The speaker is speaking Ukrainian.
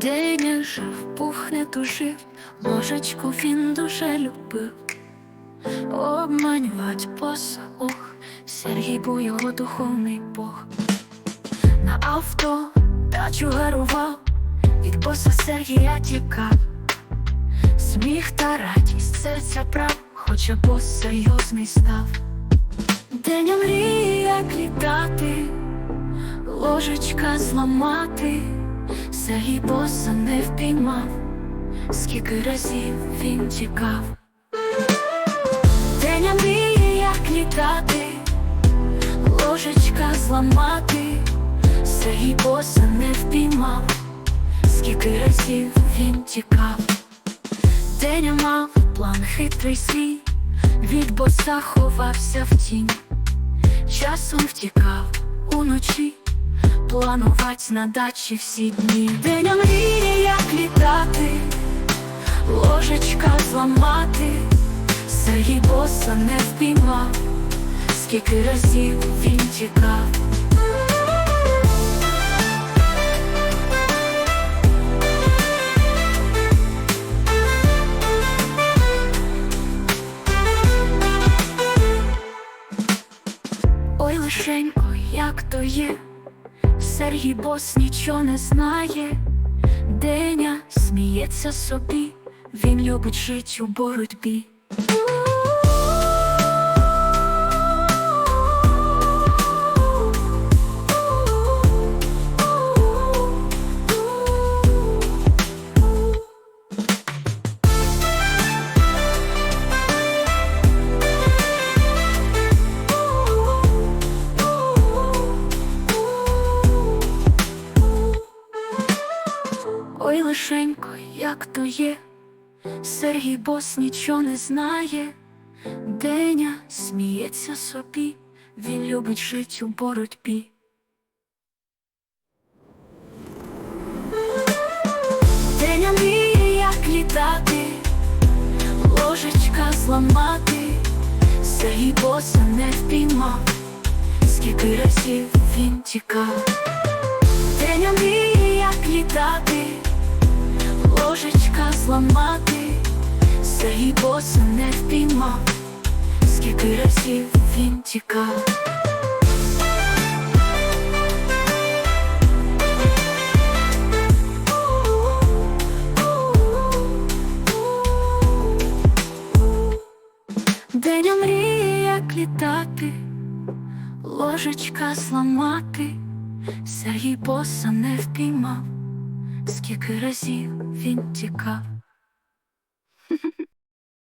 Деня жив, пухне тужив, ложечку він дуже любив. Обманювать боса, ох, Сергій був його духовний Бог. На авто дачу гарував, від боса Сергія тікав. Сміх та радість серця прав, хоча бос серйозний став. Деня мріє, як літати, ложечка зламати, Сергій боса не впіймав, скільки разів він тікав. Деня мріє, як літати, ложечка зламати, Сергій боса не впіймав, скільки разів він тікав. Деня мав план хитрий свій, від боса ховався в тінь, часом втікав уночі, планувать на дачі всі дні. Деня мріє, як літати, ложечка зламати, Сергій боса не впіймав, скільки разів він тікав. Ой, лишенько, як то є, Сергій бос нічого не знає, Деня сміється собі, він любить жить у боротьбі. Лишенько, як то є, Сергій бос нічого не знає, Деня сміється собі, він любить жить у боротьбі. Деня мріє, як літати, ложечка зламати, Сергій боса не впіймав, скільки разів він тікав. Ложечка зламати, Сергій боса не впіймав, скільки разів він тікав. Деня мріє, як літати, ложечка зламати, Сергій боса не впіймав, скільки разів він тікав.